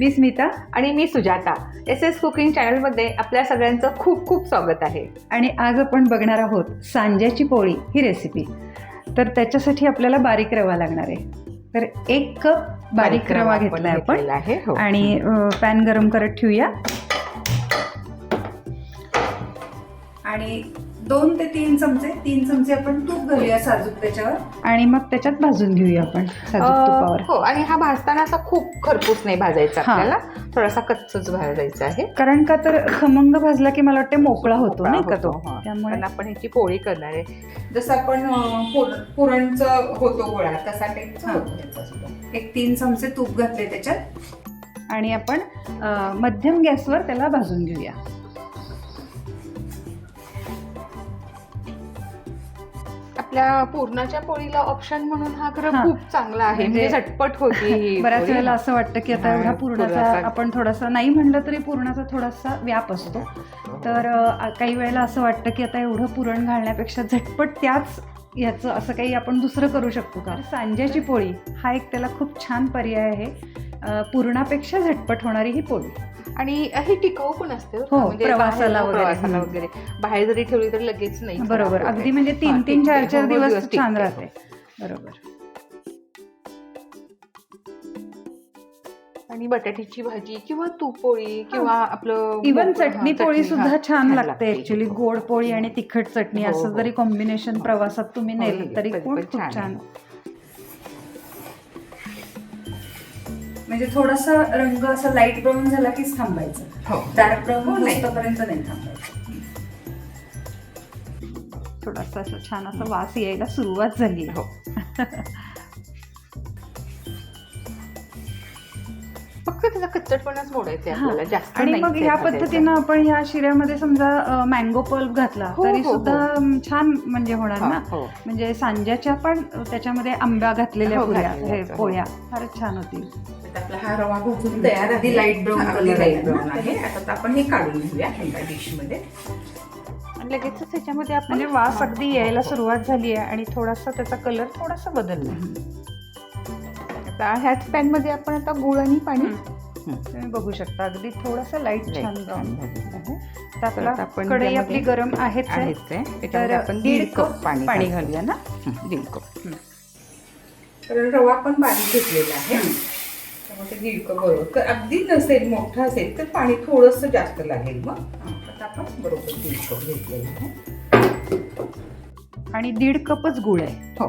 मी स्मिता आणि मी Sujata. S S cooking चॅनलमध्ये आपल्या सगळ्यांचं खूप खूप स्वागत आहे. आणि आज आपण बघणार आहोत सांज्याची पोळी ही रेसिपी तर त्याच्यासाठी आपल्याला बारीक रवा लागणार आहे. तर एक कप बारीक रवा घेतलाय आपण आहे हो. आणि पॅन गरम करत ठेवूया. आणि दोन ते तीन चमचे तीन चमचे आपण तूप घालूया साजूक त्याच्यावर आणि मग त्याच्यात भाजून घेऊया आपण साजूक अं, तुपावर हो आणि हा भाजताना असा खूप खरपूस नाही भाजायचा हा. आपल्याला थोडासा कच्चच भाजायचा आहे कारण का तर खमंग भाजला की मला वाटते मोकळा होतो नाही का तो हा. त्यामुळे कारण आपण ह्याची पोळी करणार आहे जसं आपण अं, पुर- पुरणचं होतो गोळा तसा हा. सुद्धा. एक तीन चमचे तूप घातले त्याच्यात आणि आपण अ, मध्यम गॅसवर त्याला भाजून घेऊया आपल्या पूर्णाच्या पोळीला ऑप्शन म्हणून हा खरं. खूप चांगला आहे. म्हणजे म्हणजे झटपट होती बऱ्याच. वेळेला असं वाटतं की आता एवढा पूर्णाचा आपण थोडासा नाही म्हणलं तरी पूर्णाचा थोडासा व्याप असतो. तर काही वेळेला असं वाटतं की आता एवढं पुरण घालण्यापेक्षा झटपट त्याच याचं असं काही आपण दुसरं करू शकतो का? सांज्याची पोळी हा एक त्याला खूप छान पर्याय आहे. पूर्णापेक्षा झटपट होणारी ही पोळी. आणि ही टिकाऊ पण असते बरं का? हो, म्हणजे प्रवासाला बाहेर- वगैरे. प्रवासाला हम्म. वगैरे बाहेर जरी ठेवली तर लगेच नाही खराब बरोबर होते. अगदी म्हणजे तीन हा, तीन चार. चार हो, दिवस. छान राहते बरोबर आणि बटाट्याची भाजी किंवा तूप पोळी किंवा आपलं इवन मोकळं- हा, चटणी पोळी हा, सुद्धा छान लागते. ऍक्च्युली गोड पोळी आणि तिखट चटणी हो, असं हो. जरी कॉम्बिनेशन प्रवासात तुम्ही हो, नेलं तरी खूप पण खूप छान छान म्हणजे थोडासा रंग असा लाइट ब्राऊन झाला कीच थांबायचं हो. डार्क ब्राऊन हो, नाही. होईपर्यंत नाही थांबायचं थोडासा असं छान असा वास यायला सुरुवात झाली हो. त्याचा कच्चटपणाच मोडायचा आहे आपल्याला जास्त आणि नाही मग ह्या. पद्धतीनं आपण ह्या शिऱ्यामध्ये समजा मँगो पल्प घातला हो, तरी हो, सुद्धा अम, छान म्हणजे होणार हा, ना? हो. म्हणजे सांज्याच्या पण त्याच्यामध्ये आंब्या घातलेल्या हो, पुऱ्या घातलेल्या हे आहेत, हो. पोळ्या फारच छान होतील. आता आपला हा रवा भाजून तयार आहे हा, color अगदी आहे. ना? आता आपण हे काढून घेऊया एका डिशमध्ये. आणि लगेचच त्याच्यामध्ये आपण म्हणजे वास अगदी यायला सुरुवात झाली आहे आणि थोडासा त्याचा कलर थोडासा बदलला आता ह्याच पॅनमध्ये आपण आता गुळ आणि पाणी तुम्ही बघू शकता. अगदी थोडासा लाइट छान ब्राऊन झालेलं आहे. तर आपला कढई आपली गरम आहेच आहे. तर त्याच्यामध्ये आपण दीड कप पाणी पाणी घालू. घालूया. ना? हं, दीड कप. तर रवा पण बारीक घेतलेला आहे. त्यामुळे दीड कप बरोबर अगदी नसेल मोठा असेल तर पाणी थोडंसं जास्त लागेल मग. आता आपण बरोबर दीड कप घेतलेलं आहे. आणि दीड कपच गुळ आहे. हो.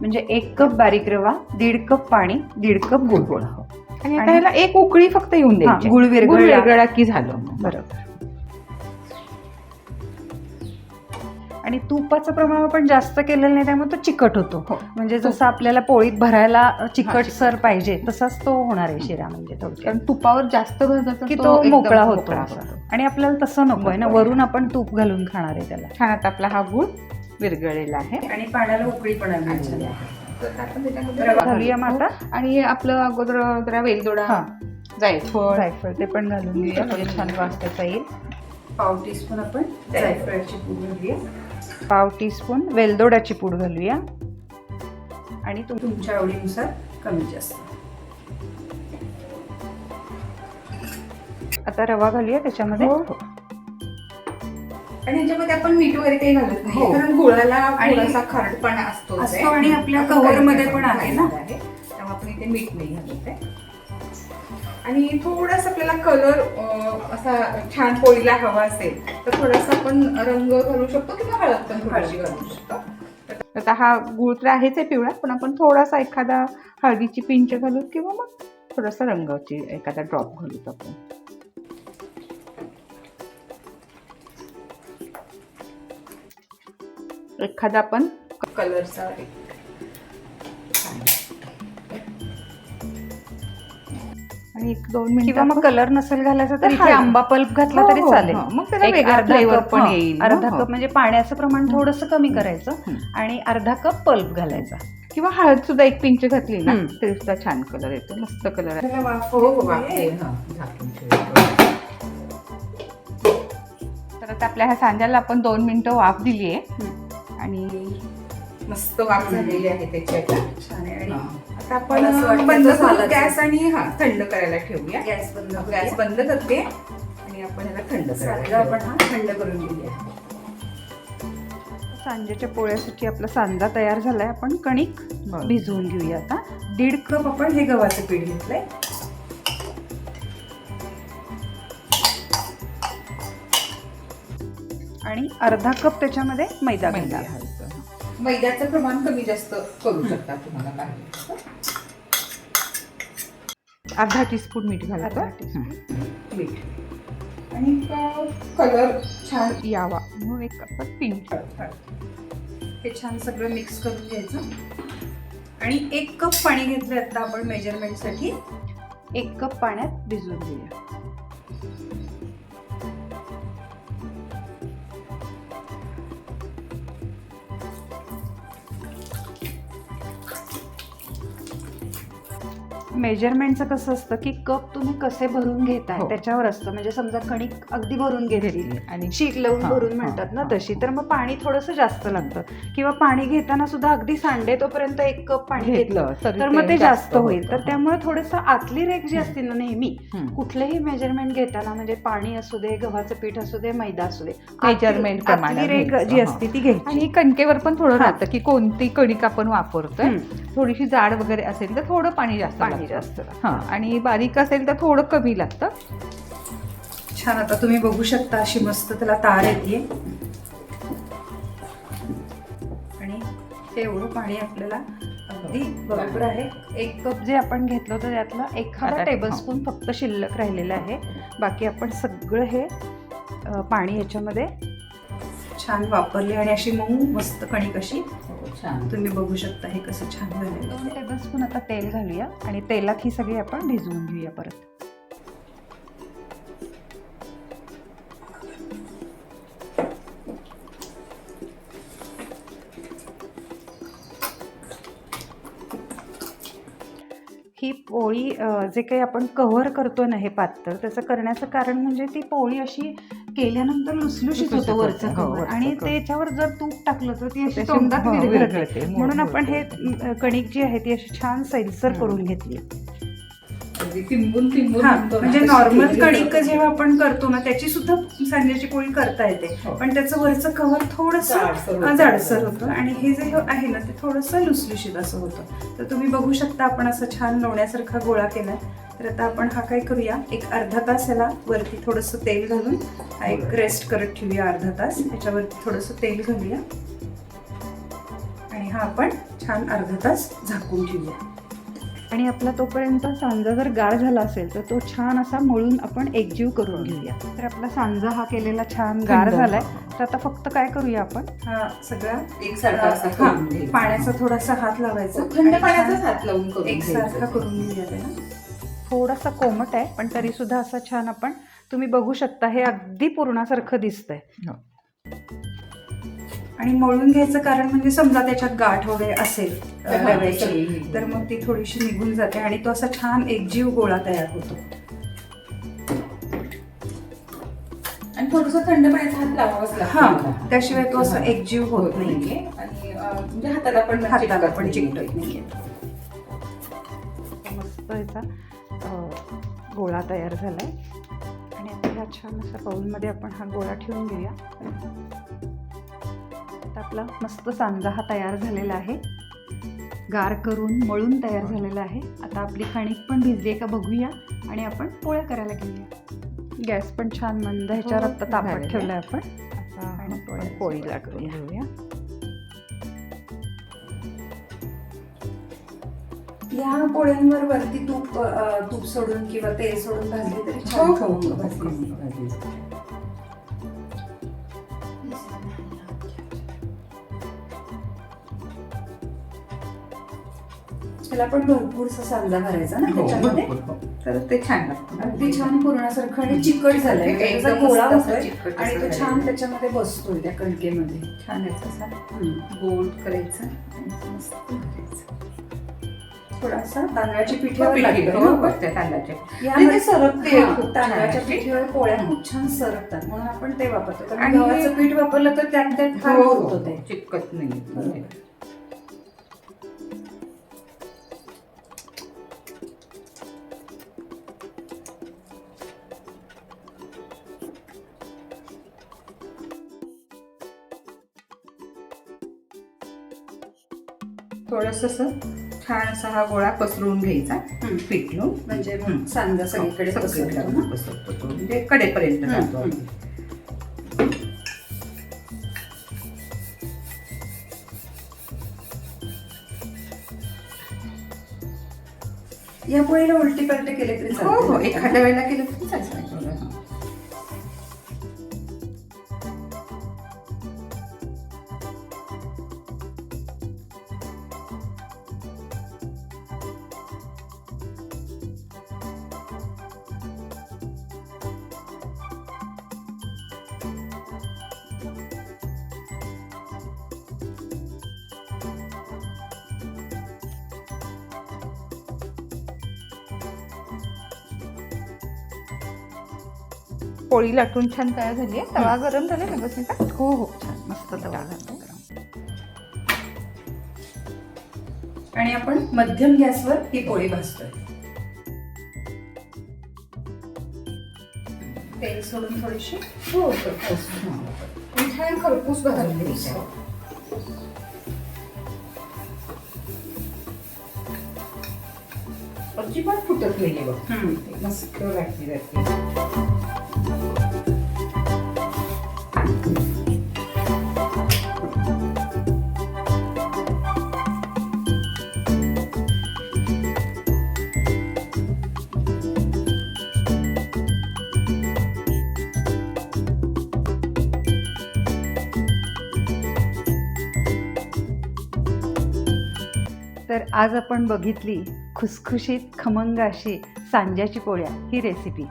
म्हणजे एक कप बारीक रवा दीड कप पाणी दीड कप गुळ हो. आणि आता ह्याला एक उकळी फक्त येऊन द्यायची गुळ. विरघळला की झालं. बरोबर आणि तुपाचं प्रमाण आपण जास्त केलेलं नाही त्यामुळे तो चिकट होतो हो. म्हणजे जसं आपल्याला पोळीत भरायला चिकट. सर पाहिजे तसाच तो होणार आहे शिरा म्हणजे कारण तुपावर जास्त की तो मोकळा होतो. आणि आपल्याला तसं नको आहे ना. वरून आपण तूप घालून खाणार आहे त्याला छान आता आपला हा गुळ विरघळलेला आहे. आणि पाण्याला उकळी पण रवा रवा घालूया मग आता? आणि आपलं अगोदर जरा वेलदोडा हा. जायफळ जायफळ ते पण घालून घेऊया. म्हणजे छान वास त्याचा येईल. पाव टीस्पून आपण जायफळाची पूड घालूया. पाव टीस्पून वेलदोड्याची पूड घालूया. आणि तुम- तुमच्या आवडीनुसार कमी जास्त. आता रवा घालूया त्याच्यामध्ये. हो. आणि ह्याच्यामध्ये आपण मीठ वगैरे काही घालत नाही. हो. कारण गुळाला आणि- थोडासा खारटपणा असतो असतो आणि आपल्या cover मध्ये पण आहे ना. त्यामुळे आपण इथे मीठ नाही घालत आहे. आणि थोडासा आपल्याला कलर असा छान पोळीला हवा असेल तर थोडासा आपण रंग घालू शकतो किंवा हळद पण थोडीशी घालू शकतो. आता हा गुळ तर आहेच आहे पिवळा पण आपण थोडासा एखादा हळदीची पिंच घालू किंवा मग थोडासा रंगाची एखादा ड्रॉप घालू आपण. एखादा आपण कलरचा आणि एक दोन मिनिट किंवा मग कलर नसेल घालायचा तर तर इथे. आंबा पल्प घातला हो, तरी हो, चालेल हो. मग त्याला कप पण येईल. अर्धा कप म्हणजे पाण्याचं प्रमाण थोडंसं कमी करायचं. आणि अर्धा कप पल्प घालायचा किंवा हळद सुद्धा एक पिंच घातली ना. तरी सुद्धा छान कलर येतो मस्त कलर आहे हो, हो, तर आता आपल्या ह्या सांज्याला आपण दोन मिनिटं वाफ दिली आहे. आणि मस्त वाफ झालेली आहे त्याची आता छान आहे. आणि. आता आपण बंद झाला गॅस आणि हा थंड करायला ठेवूया. गॅस बंद गॅस बंद करते. आणि आपण याला थंड करायला आपण हा थंड करून घेऊया. सांज्याच्या पोळ्यासाठी आपला सांजा तयार झालाय. आपण कणिक. भिजवून घेऊया आता. दीड कप आपण हे गव्हाचं पीठ घेतलंय. आणि अर्धा कप त्याच्यामध्ये मैदा मैदा घालूया घालायचं. मैद्याचं प्रमाण कमी जास्त करू शकता तुम्हाला अर्धा टीस्पून मीठ घालायचं. मीठ. आणि कलर छान यावा. म्हणून एक आपण पिंक हे छान सगळं मिक्स करून घ्यायचं. आणि एक कप पाणी घेतलं आता आपण मेजरमेंटसाठी एक कप पाण्यात भिजवून घेऊया. मेजरमेंटचं कसं असतं की कप तुम्ही कसे भरून घेताय हो. त्याच्यावर असतं म्हणजे समजा कणिक अगदी भरून घेतली आणि शीत लावून हा, भरून हा, म्हणतात ना हा, तशी तर मग पाणी थोडंसं जास्त लागतं किंवा पाणी घेताना सुद्धा अगदी सांडे तोपर्यंत एक कप पाणी घेतलं तर मग ते जास्त होईल तर होतं. त्यामुळे थोडंसं आतली रेख जी असते ना नेहमी हम्म. कुठलेही मेजरमेंट घेताना म्हणजे पाणी असू दे गव्हाचं पीठ असू दे मैदा असू दे Measurement आतली- रेख घ्यायचं, जी हा. असते ती घ्यायची आणि कणकेवर पण थोडं हा. राहतं की कोणती कणिक आपण वापरतोय. थोडीशी जाड वगैरे असेल तर थोडं पाणी जास्त पाणी लागतं. जास्त. हा आणि बारीक असेल तर थोडं कमी लागतं छान आता तुम्ही बघू शकता अशी मस्त त्याला तार येते आणि ते एवढं पाणी आपल्याला अगदी बरोबर आहे एक कप जे आपण घेतलं होतं त्यातला एखादा टेबलस्पून फक्त शिल्लक राहिलेला आहे बाकी आपण सगळं हे पाणी याच्यामध्ये छान वापरले आणि अशी मऊ मस्त कणिक अशी छान. तुम्ही बघू शकता हे कसं छान झालेलं दोन टेबलस्पून आता तेल घालूया आणि तेलात ही सगळी आपण भिजवून घेऊया परत. ही पोळी जे काही आपण कव्हर करतो ना हे पातळ त्याचं करण्याचं कारण म्हणजे ती पोळी अशी केल्यानंतर लुसलुशीत होतं वरचं होतं, हो, कव्हर आणि. त्याच्यावर जर तूप टाकलं तर ती अशी तोंडात हो, विरघळते. मो- म्हणून आपण हे कणिक जी आहे ती अशी छान सैलसर. करून घेतली. अगदी तिंबून तिंबून हा म्हणतो ना, म्हणजे तशी नॉर्मल केली कणिक. जेव्हा आपण करतो ना त्याची सुद्धा सांज्याची पोळी करता येते. हो. पण त्याचं वरचं कव्हर थोडंसं जाडसर होतं. जाडसर होतं. आणि हे जे आहे ना ते थोडंसं लुसलुशीत असं होतं. तर तुम्ही बघू शकता आपण असं छान लोण्यासारखा गोळा केलाय. तर आता आपण हा काय करूया? एक अर्धा तास याला वरती थोडंसं तेल घालून हा एक रेस्ट करत ठेवूया अर्धा तास. त्याच्यावरती थोडंसं तेल घालूया. आणि हा आपण छान अर्धा तास झाकून ठेवूया. आणि आपला तोपर्यंत सांजा जर गार झाला असेल तर तो छान असा मळून आपण एकजीव करून घेऊया तर आपला सांजा हा केलेला छान गार थंड. झालाय तर आता फक्त काय करूया आपण हा सगळा एकसारखा असा हा, करून घ्यायचा. पाण्याचा थोडासा हात लावायचा थंड आणि पाण्याचाच हात लावून करून एकसारखा. करून घेऊया त्याला थोडासा कोमट आहे पण तरी सुद्धा असं छान आपण तुम्ही बघू शकता हे अगदी पूर्णासारखं दिसतंय हो. आणि मळून घ्यायचं कारण म्हणजे समजा त्याच्यात गाठ वगैरे असेल तर रव्याची सगळी तर मग ती थोडीशी निघून जाते आणि तो असा छान एकजीव गोळा तयार होतो. आणि थोडस थंड पाण्याचा हात लावावाच हा. त्याशिवाय तो असं हा. एकजीव होत नाही नाहीये. आणि म्हणजे हाताला पण हाताला चिकटत पण. चिकटत नाहीये. मस्त याचा अ, गोळा तयार झालाय. आणि आता ह्या छान अशा बाउलमध्ये आपण हा गोळा ठेवून घेऊया. आपला मस्त सांजा हा तयार झालेला आहे गार करून मळून तयार झालेला आहे आता आपली कणिक पण भिजली आहे का बघूया आणि आपण पोळ्या करायला घेऊया गॅस पण छान मंद ह्याच्यावर हो, आता तापत झालेलं आहे. ठेवलाय आपण आणि पोळी पोळी लाटून करूया. घेऊया या पोळ्यांवर वरती तूप तूप सोडून किंवा तेल सोडून भाजली तरी हो छान हो भाजली. त्याला पण भरपूरसा सांजा भरायचा ना हो, त्याच्यामध्ये. हो. तर ते छान लागतं अगदी छान पूर्णासारखं आणि चिकट झालंय. त्याचा मस्त गोळा असं होतोय चिकट आणि असं तो झालंय. छान त्याच्यामध्ये बसतोय त्या कणकेमध्ये. छान याचा असा. गोल करायचा आणि मस्त भरायचं. थोडासा तांदळाची पिठी. पिठीवर लागतोय हो, ना. हो, त्या तांदळाच्या यामध्ये आणि ते सरकते हा, खूप छान तांदळाच्या अशी. पिठीवर पोळ्या खूप छान सरकतात. म्हणून आपण ते वापरतो. कारण आणि- गव्हाचं पीठ वापरलं तर त्यात त्यात फार हो, होतं ते चिकट नाही थोडस असं छान असा हा गोळा पसरवून घ्यायचा. पीठ लावून म्हणजे. सांजा सगळीकडे पसरतो. म्हणजे कडेपर्यंत जातो. या पोळीला उलटी पलटी केले तरी हो हो. एखाद्या वेळेला केलं तरी चालतं पोळी लाटून छान तयार झाली आहे. तवा गरम झाले व्यवस्थित हा? हो हो छान. मस्त तवा घालतो आणि आपण मध्यम गॅसवर ही पोळी भाजतोय. तेल सोडून थोडीशी. हो खरपूस हं. आणि छान खरपूस भाजून अजिबात फुटत नाहीये बघ. मस्त जाते तर आज आपण बघितली खुसखुशीत खमंग अशी सांज्याची पोळ्या ही रेसिपी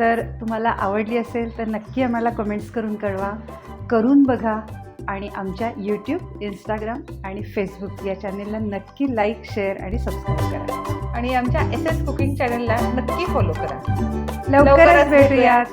तर तुम्हाला आवडली असेल तर नक्की आम्हाला कमेंट्स करून कळवा. करून बघा आणि आमच्या यूट्यूब इंस्टाग्राम आणि फेसबुक या चॅनेलला नक्की लाईक शेअर आणि सबस्क्राईब करा. आणि आमच्या एस एस कुकिंग चॅनलला नक्की फॉलो करा. लवकरच लवकरच भेटूयात.